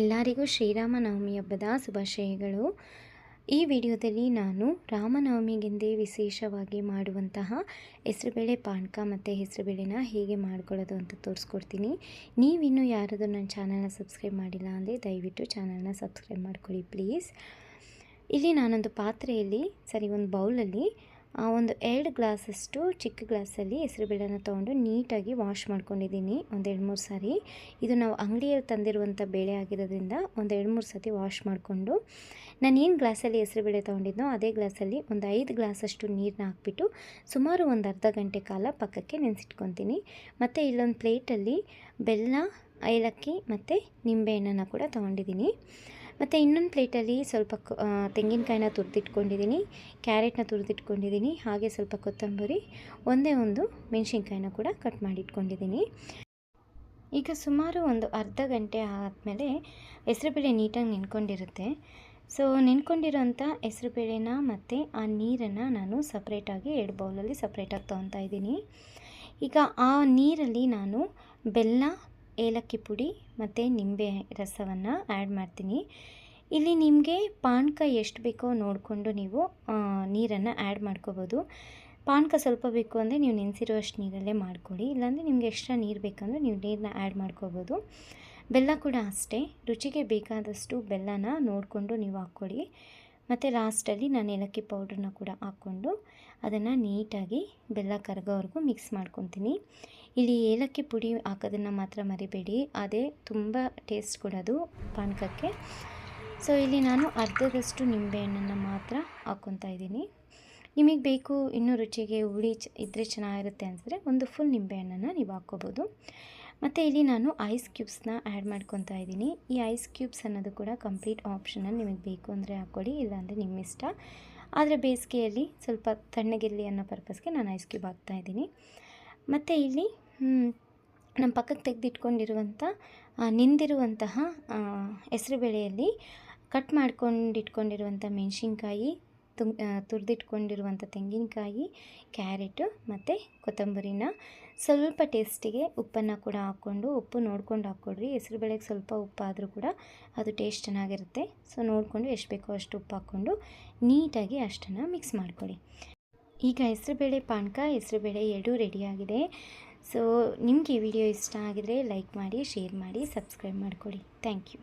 ಎಲ್ಲರಿಗೂ ಶ್ರೀರಾಮನವಮಿ ಹಬ್ಬದ ಶುಭಾಶಯಗಳು. ಈ ವಿಡಿಯೋದಲ್ಲಿ ನಾನು ರಾಮನವಮಿಗೆಂದೇ ವಿಶೇಷವಾಗಿ ಮಾಡುವಂತಹ ಹೆಸರುಬೇಳೆ ಪಾನಕ ಮತ್ತು ಹೆಸರುಬೇಳೆನ ಹೇಗೆ ಮಾಡ್ಕೊಳ್ಳೋದು ಅಂತ ತೋರಿಸ್ಕೊಡ್ತೀನಿ. ನೀವಿನ್ನೂ ಯಾರಾದರೂ ನನ್ನ ಚಾನಲ್ನ ಸಬ್ಸ್ಕ್ರೈಬ್ ಮಾಡಿಲ್ಲ ಅಂದರೆ ದಯವಿಟ್ಟು ಚಾನಲ್ನ ಸಬ್ಸ್ಕ್ರೈಬ್ ಮಾಡ್ಕೊಳ್ಳಿ ಪ್ಲೀಸ್. ಇಲ್ಲಿ ನಾನೊಂದು ಪಾತ್ರೆಯಲ್ಲಿ, ಸರಿ, ಒಂದು ಬೌಲಲ್ಲಿ ಒಂದು ಎರಡು ಗ್ಲಾಸಷ್ಟು ಚಿಕ್ಕ ಗ್ಲಾಸಲ್ಲಿ ಹೆಸರುಬೇಳೆನ ತೊಗೊಂಡು ನೀಟಾಗಿ ವಾಶ್ ಮಾಡ್ಕೊಂಡಿದ್ದೀನಿ. ಒಂದು ಎರಡು ಮೂರು ಸಾರಿ. ಇದು ನಾವು ಅಂಗಡಿಯಲ್ಲಿ ತಂದಿರುವಂಥ ಬೇಳೆ ಆಗಿರೋದ್ರಿಂದ ಒಂದು ಎರಡು ಮೂರು ಸತಿ ವಾಶ್ ಮಾಡಿಕೊಂಡು ನಾನು ಏನು ಗ್ಲಾಸಲ್ಲಿ ಹೆಸರುಬೇಳೆ ತೊಗೊಂಡಿದ್ದೋ ಅದೇ ಗ್ಲಾಸಲ್ಲಿ ಒಂದು ಐದು ಗ್ಲಾಸಷ್ಟು ನೀರನ್ನ ಹಾಕ್ಬಿಟ್ಟು ಸುಮಾರು ಒಂದು ಅರ್ಧ ಗಂಟೆ ಕಾಲ ಪಕ್ಕಕ್ಕೆ ನೆನೆಸಿಟ್ಕೊತೀನಿ. ಮತ್ತು ಇಲ್ಲೊಂದು ಪ್ಲೇಟಲ್ಲಿ ಬೆಲ್ಲ, ಏಲಕ್ಕಿ ಮತ್ತು ನಿಂಬೆಹಣ್ಣನ್ನು ಕೂಡ ತೊಗೊಂಡಿದ್ದೀನಿ. ಮತ್ತು ಇನ್ನೊಂದು ಪ್ಲೇಟಲ್ಲಿ ಸ್ವಲ್ಪ ತೆಂಗಿನಕಾಯಿನ ತುರಿದಿಟ್ಕೊಂಡಿದ್ದೀನಿ, ಕ್ಯಾರೆಟ್ನ ತುರಿದಿಟ್ಕೊಂಡಿದ್ದೀನಿ, ಹಾಗೆ ಸ್ವಲ್ಪ ಕೊತ್ತಂಬರಿ, ಒಂದೇ ಒಂದು ಮೆಣಸಿನ್ಕಾಯಿನ ಕೂಡ ಕಟ್ ಮಾಡಿಟ್ಕೊಂಡಿದ್ದೀನಿ. ಈಗ ಸುಮಾರು ಒಂದು ಅರ್ಧ ಗಂಟೆ ಆದಮೇಲೆ ಹೆಸರುಬೇಳೆ ನೀಟಾಗಿ ನೆನ್ಕೊಂಡಿರುತ್ತೆ. ಸೊ ನೆನ್ಕೊಂಡಿರೋಂಥ ಹೆಸರುಬೇಳೆನ ಮತ್ತು ಆ ನೀರನ್ನು ನಾನು ಸಪ್ರೇಟಾಗಿ ಎರಡು ಬೌಲಲ್ಲಿ ಸಪ್ರೇಟಾಗಿ ತೊಗೊತಾ ಇದ್ದೀನಿ. ಈಗ ಆ ನೀರಲ್ಲಿ ನಾನು ಬೆಲ್ಲ ಏಲಕ್ಕಿ ಪುಡಿ ಮತ್ತು ನಿಂಬೆ ರಸವನ್ನು ಆ್ಯಡ್ ಮಾಡ್ತೀನಿ. ಇಲ್ಲಿ ನಿಮಗೆ ಪಾನಕ ಎಷ್ಟು ಬೇಕೋ ನೋಡಿಕೊಂಡು ನೀವು ನೀರನ್ನು ಆ್ಯಡ್ ಮಾಡ್ಕೋಬೋದು. ಪಾನಕ ಸ್ವಲ್ಪ ಬೇಕು ಅಂದರೆ ನೀವು ನೆನೆಸಿರೋ ಅಷ್ಟು ನೀರಲ್ಲೇ ಮಾಡ್ಕೊಳ್ಳಿ. ಇಲ್ಲಾಂದರೆ ನಿಮಗೆ ಎಕ್ಸ್ಟ್ರಾ ನೀರು ಬೇಕಂದರೆ ನೀವು ನೀರನ್ನ ಆ್ಯಡ್ ಮಾಡ್ಕೋಬೋದು. ಬೆಲ್ಲ ಕೂಡ ಅಷ್ಟೇ. ರುಚಿಗೆ ಬೇಕಾದಷ್ಟು ಬೆಲ್ಲನ ನೋಡಿಕೊಂಡು ನೀವು ಹಾಕ್ಕೊಳ್ಳಿ. ಮತ್ತು ಲಾಸ್ಟಲ್ಲಿ ನಾನು ಏಲಕ್ಕಿ ಪೌಡ್ರನ್ನ ಕೂಡ ಹಾಕ್ಕೊಂಡು ಅದನ್ನು ನೀಟಾಗಿ ಬೆಲ್ಲ ಕರಗೋವರೆಗೂ ಮಿಕ್ಸ್ ಮಾಡ್ಕೊತೀನಿ. ಇಲ್ಲಿ ಏಲಕ್ಕಿ ಪುಡಿ ಹಾಕೋದನ್ನು ಮಾತ್ರ ಮರಿಬೇಡಿ. ಅದೇ ತುಂಬ ಟೇಸ್ಟ್ ಕೊಡೋದು ಪಾನಕಕ್ಕೆ. ಸೊ ಇಲ್ಲಿ ನಾನು ಅರ್ಧದಷ್ಟು ನಿಂಬೆಹಣ್ಣನ್ನು ಮಾತ್ರ ಹಾಕ್ಕೊತಾ ಇದ್ದೀನಿ. ನಿಮಗೆ ಬೇಕು, ಇನ್ನೂ ರುಚಿಗೆ ಹುಳಿ ಚ ಇದ್ದರೆ ಚೆನ್ನಾಗಿರುತ್ತೆ ಅನಿಸಿದ್ರೆ ಒಂದು ಫುಲ್ ನಿಂಬೆಹಣ್ಣನ್ನು ನೀವು ಹಾಕ್ಕೋಬೋದು. ಮತ್ತು ಇಲ್ಲಿ ನಾನು ಐಸ್ ಕ್ಯೂಬ್ಸ್ನ ಆ್ಯಡ್ ಮಾಡ್ಕೊತಾ ಇದ್ದೀನಿ. ಈ ಐಸ್ ಕ್ಯೂಬ್ಸ್ ಅನ್ನೋದು ಕೂಡ ಕಂಪ್ಲೀಟ್ ಆಪ್ಷನಲ್ ನಿಮಗೆ ಬೇಕು ಅಂದರೆ ಹಾಕ್ಕೊಳ್ಳಿ ಇಲ್ಲಾಂದರೆ ನಿಮ್ಮ ಇಷ್ಟ. ಆದರೆ ಬೇಸಿಗೆಯಲ್ಲಿ ಸ್ವಲ್ಪ ತಣ್ಣಗಿರಲಿ ಅನ್ನೋ ಪರ್ಪಸ್ಗೆ ನಾನು ಐಸ್ ಕ್ಯೂಬ್ ಹಾಕ್ತಾ ಇದ್ದೀನಿ. ಮತ್ತು ಇಲ್ಲಿ ನಮ್ಮ ಪಕ್ಕಕ್ಕೆ ತೆಗೆದಿಟ್ಕೊಂಡಿರುವಂಥ ನಿಂದಿರುವಂತಹ ಹೆಸರುಬೇಳೆಯಲ್ಲಿ ಕಟ್ ಮಾಡ್ಕೊಂಡಿಟ್ಕೊಂಡಿರುವಂಥ ಮೆಣಸಿನ್ಕಾಯಿ ತುಮ್ ತುರಿದಿಟ್ಕೊಂಡಿರುವಂಥ ತೆಂಗಿನಕಾಯಿ, ಕ್ಯಾರೆಟು ಮತ್ತು ಕೊತ್ತಂಬರಿನ ಸ್ವಲ್ಪ ಟೇಸ್ಟಿಗೆ ಉಪ್ಪನ್ನು ಕೂಡ ಹಾಕ್ಕೊಂಡು ಉಪ್ಪು ನೋಡ್ಕೊಂಡು ಹಾಕ್ಕೊಡ್ರಿ. ಹೆಸರುಬೇಳೆಗೆ ಸ್ವಲ್ಪ ಉಪ್ಪಾದರೂ ಕೂಡ ಅದು ಟೇಸ್ಟ್ ಚೆನ್ನಾಗಿರುತ್ತೆ. ಸೊ, ನೋಡಿಕೊಂಡು ಎಷ್ಟು ಬೇಕೋ ಅಷ್ಟು ಉಪ್ಪು ಹಾಕ್ಕೊಂಡು ನೀಟಾಗಿ ಅಷ್ಟನ್ನು ಮಿಕ್ಸ್ ಮಾಡ್ಕೊಳ್ಳಿ. ಈಗ ಹೆಸರುಬೇಳೆ ಪಾನಕ ಹೆಸರುಬೇಳೆ ಎರಡೂ ರೆಡಿಯಾಗಿದೆ ಸೊ, ನಿಮಗೆ ಈ ವಿಡಿಯೋ ಇಷ್ಟ ಆಗಿದರೆ ಲೈಕ್ ಮಾಡಿ, ಶೇರ್ ಮಾಡಿ, ಸಬ್ಸ್ಕ್ರೈಬ್ ಮಾಡಿಕೊಡಿ ಥ್ಯಾಂಕ್ ಯು.